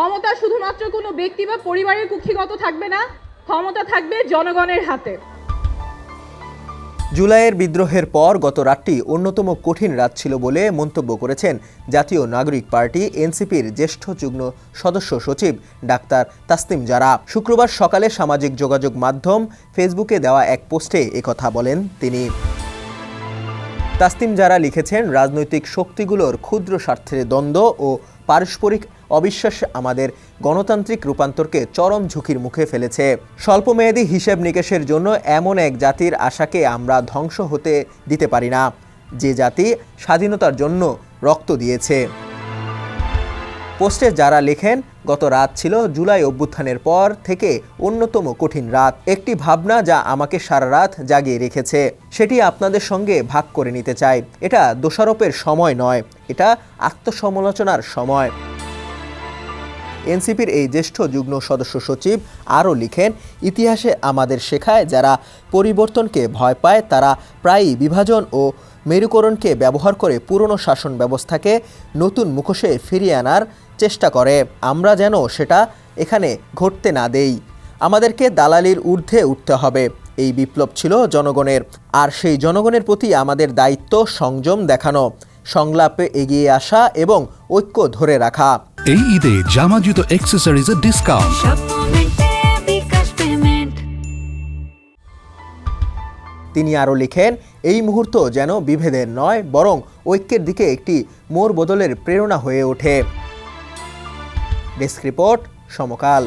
ক্ষমতা শুধুমাত্র কোনো ব্যক্তি বা পরিবারের কুক্ষিগত থাকবে না, ক্ষমতা থাকবে জনগণের হাতে। জুলাইয়ের বিদ্রোহের পর গত রাতটি অন্যতম কঠিন রাত ছিল বলে মন্তব্য করেছেন জাতীয় নাগরিক পার্টি এনসিপির জ্যেষ্ঠ যুগ্ম সদস্য সচিব ডাক্তার তাসনিম জারা। শুক্রবার সকালে সামাজিক যোগাযোগ মাধ্যম ফেসবুকে দেওয়া এক পোস্টে একথা বলেন তিনি। তাসনিম জারা লিখেছেন, রাজনৈতিক শক্তিগুলোর ক্ষুদ্র স্বার্থের দ্বন্দ্ব ও পারস্পরিক অবিশ্বাস আমাদের গণতান্ত্রিক রূপান্তরকে চরম ঝুঁকির মুখে ফেলেছে। স্বল্পমেয়াদী হিসেব নিকেশের জন্য এমন এক জাতির আশাকে আমরা ধ্বংস হতে দিতে পারি না। যে জাতি স্বাধীনতার জন্য রক্ত দিয়েছে। পোস্টে যারা লেখেন, গত রাত ছিল জুলাই অভ্যুত্থানের পর থেকে অন্যতম কঠিন রাত। একটি ভাবনা যা আমাকে সারা রাত জাগিয়ে রেখেছে, সেটি আপনাদের সঙ্গে ভাগ করে নিতে চাই। এটা দোষারোপের সময় নয়, এটা আত্মসমালোচনার সময়। এনসিপির এই জ্যেষ্ঠ যুগ্ম সদস্য সচিব আরও লিখেন, ইতিহাসে আমাদের শেখায় যারা পরিবর্তনকে ভয় পায়, তারা প্রায়ই বিভাজন ও মেরুকরণকে ব্যবহার করে পুরনো শাসন ব্যবস্থাকে নতুন মুখোশে ফিরিয়ে আনার চেষ্টা করে। আমরা যেন সেটা এখানে ঘটতে না দেই। আমাদেরকে দালালির ঊর্ধ্বে উঠতে হবে। এই বিপ্লব ছিল জনগণের। আর সেই জনগণের প্রতি আমাদের দায়িত্ব, সংযম দেখানো, সংলাপে এগিয়ে আসা এবং ঐক্য ধরে রাখা। এই ঈদে জামা জুতো অ্যাক্সেসরিজের ডিসকাউন্ট তিনি আরও লিখেন, এই মুহূর্ত যেন বিভেদের নয়, বরং ঐক্যের দিকে একটি মোর বদলের প্রেরণা হয়ে ওঠে। Desk report Samakal.